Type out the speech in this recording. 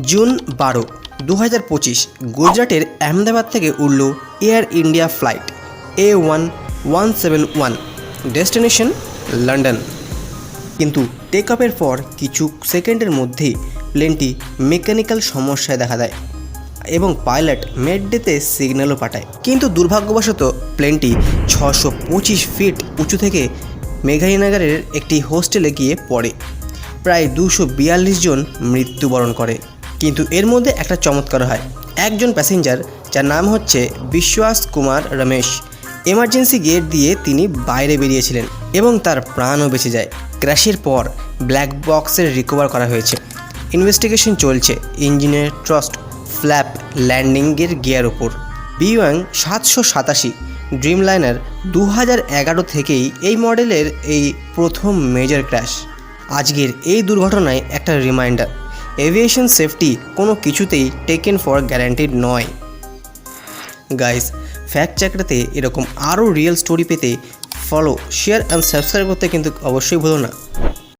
June বারো দু হাজার পঁচিশ গুজরাটের আহমেদাবাদ থেকে উড়ল Air India flight A one one seven one, destination London. কিন্তু টেক আপের পর কিছু সেকেন্ডের মধ্যেই প্লেনটি মেকানিক্যাল সমস্যায় দেখা দেয় এবং পাইলট মেড ডেতে সিগন্যালও পাঠায়। কিন্তু দুর্ভাগ্যবশত প্লেনটি ছশো পঁচিশ ফিট উঁচু থেকে মেঘাইনগরের একটি হোস্টেলে গিয়ে পড়ে। প্রায় দুশো বিয়াল্লিশ জন মৃত্যুবরণ করে। কিন্তু এর মধ্যে একটা চমৎকার হয়। একজন প্যাসেঞ্জার যার নাম হচ্ছে বিশ্বাস কুমার রমেশ এমার্জেন্সি গেট দিয়ে তিনি বাইরে বেরিয়েছিলেন এবং তার প্রাণও বেঁচে যায়। ক্র্যাশের পর ব্ল্যাক বক্সের রিকভার করা হয়েছে। ইনভেস্টিগেশন চলছে ইঞ্জিনের ট্রাস্ট ফ্ল্যাপ ল্যান্ডিংয়ের গিয়ার ওপর বিওয়াং সাতশো সাতাশি ড্রিমলাইনার দু হাজার এগারো থেকেই এই মডেলের এই প্রথম মেজর ক্র্যাশ আজকের এই দুর্ঘটনায় একটা রিমাইন্ডার এভিয়েশন সেফটি কোনো কিছুতেই টেকেন ফর গ্যারান্টিড নয়। গাইস ফ্যাক্ট চ্যাকটাতে এরকম আরও রিয়েল স্টোরি পেতে ফলো শেয়ার অ্যান্ড সাবস্ক্রাইব করতে কিন্তু অবশ্যই ভুলো না।